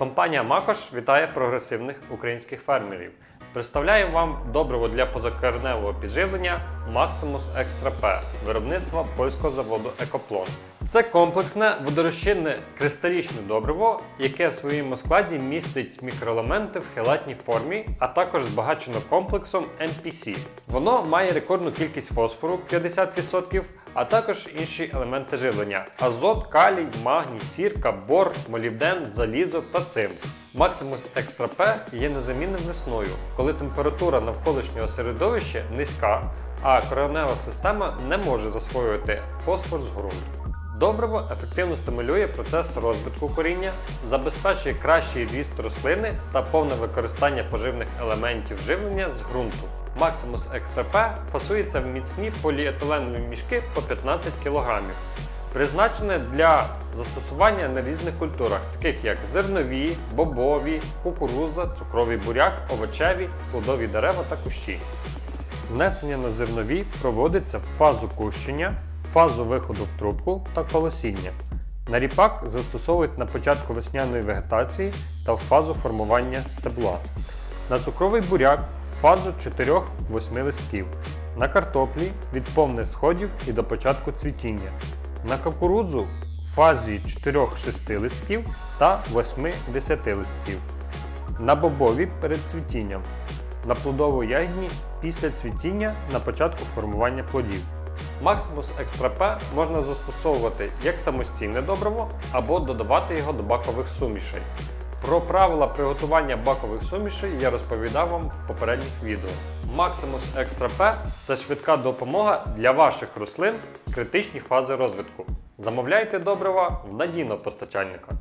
Компанія Макош вітає прогресивних українських фермерів. Представляємо вам добриво для позакореневого підживлення Maximus Extra P виробництва польського заводу Екоплон. Це комплексне водорозчинне кристалічне добриво, яке в своєму складі містить мікроелементи в хелатній формі, а також збагачено комплексом MPC. Воно має рекордну кількість фосфору 50%, а також інші елементи живлення: азот, калій, магній, сірка, бор, молібден, залізо та цинк. Maximus Extra P є незамінним весною, коли температура навколишнього середовища низька, а коренева система не може засвоювати фосфор з ґрунту. Добриво ефективно стимулює процес розвитку коріння, забезпечує кращий ріст рослини та повне використання поживних елементів живлення з ґрунту. Extra P фасується в міцні поліетиленові мішки по 15 кг. Призначене для застосування на різних культурах, таких як зернові, бобові, кукуруза, цукровий буряк, овочеві, плодові дерева та кущі. Внесення на зернові проводиться в фазу кущення, фазу виходу в трубку та колосіння. На ріпак застосовують на початку весняної вегетації та в фазу формування стебла. На цукровий буряк в фазу 4-8 листків. На картоплі від повних сходів і до початку цвітіння. На кукурудзу в фазі 4-6 листків та 8-10 листків. На бобові перед цвітінням. На плодово-ягідні після цвітіння на початку формування плодів. Maximus P можна застосовувати як самостійне добриво або додавати його до бакових сумішей. Про правила приготування бакових сумішей я розповідав вам в попередніх відео. Maximus Extra це швидка допомога для ваших рослин в критичні фази розвитку. Замовляйте добрива в надійного постачальника.